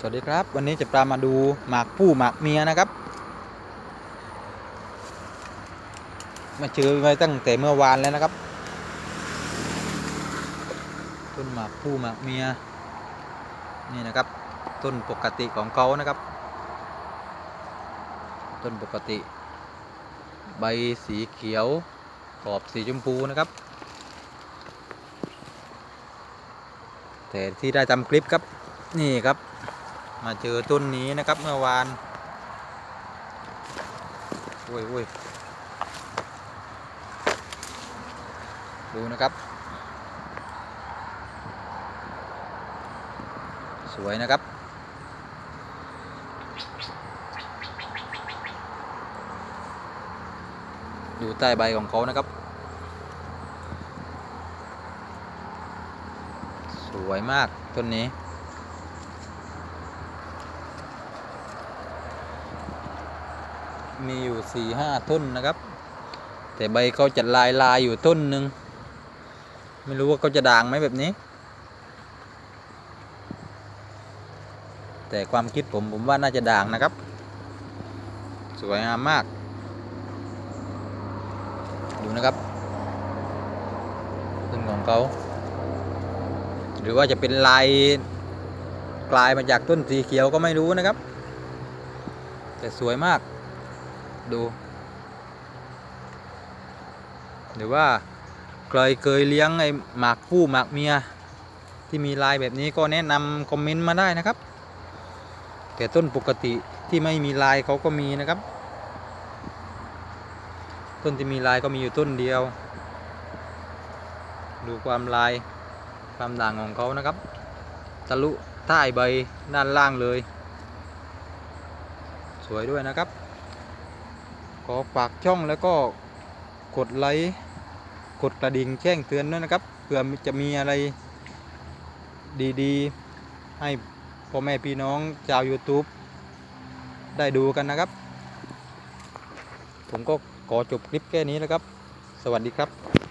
สวัสดีครับ วันนี้จะพามาดูหมากผู้หมากเมียนะครับ มาเจอไว้ตั้งแต่เมื่อวานแล้วนะครับ ต้นหมากผู้หมากเมียนี่นะครับ ต้นปกติของเขานะครับ ต้นปกติ ใบสีเขียวขอบสีชมพูนะครับ แต่ที่ได้ทำคลิปครับนี่ครับ มาเจอต้นนี้นะครับเมื่อวานโอ้ยโอ้ยดูนะครับ สวยนะครับ ดูใต้ใบของเขานะครับ สวยมากต้นนี้ มีอยู่สี่ห้าต้นนะครับ แต่ใบเขาจะลายลายอยู่ต้นหนึ่งไม่รู้ว่าเขาจะด่างไหมแบบนี้ แต่ความคิดผมผมว่าน่าจะด่างนะครับ สวยงามมาก ดูนะครับต้นของเขาหรือว่าจะเป็นลายกลายมาจากต้นสีเขียวก็ไม่รู้นะครับ แต่สวยมาก ดู หรือว่าเคยเคยเลี้ยงไอ้หมากผู้หมากเมีย ที่มีลายแบบนี้ก็แนะนำคอมเมนต์มาได้นะครับ แต่ต้นปกติที่ไม่มีลายเขาก็มีนะครับ ต้นที่มีลายก็มีอยู่ต้นเดียว ดูความลายความด่างของเขานะครับทะลุใต้ใบด้านล่างเลย สวยด้วยนะครับ ขอฝากช่องแล้วก็กดไลค์กดกระดิ่งแจ้งเตือนด้วยนะครับเผื่อจะมีอะไรดีๆ ให้พ่อแม่พี่น้องชาว YouTube ได้ดูกันนะครับ ผมก็ขอจบคลิปแค่นี้แล้วครับ สวัสดีครับ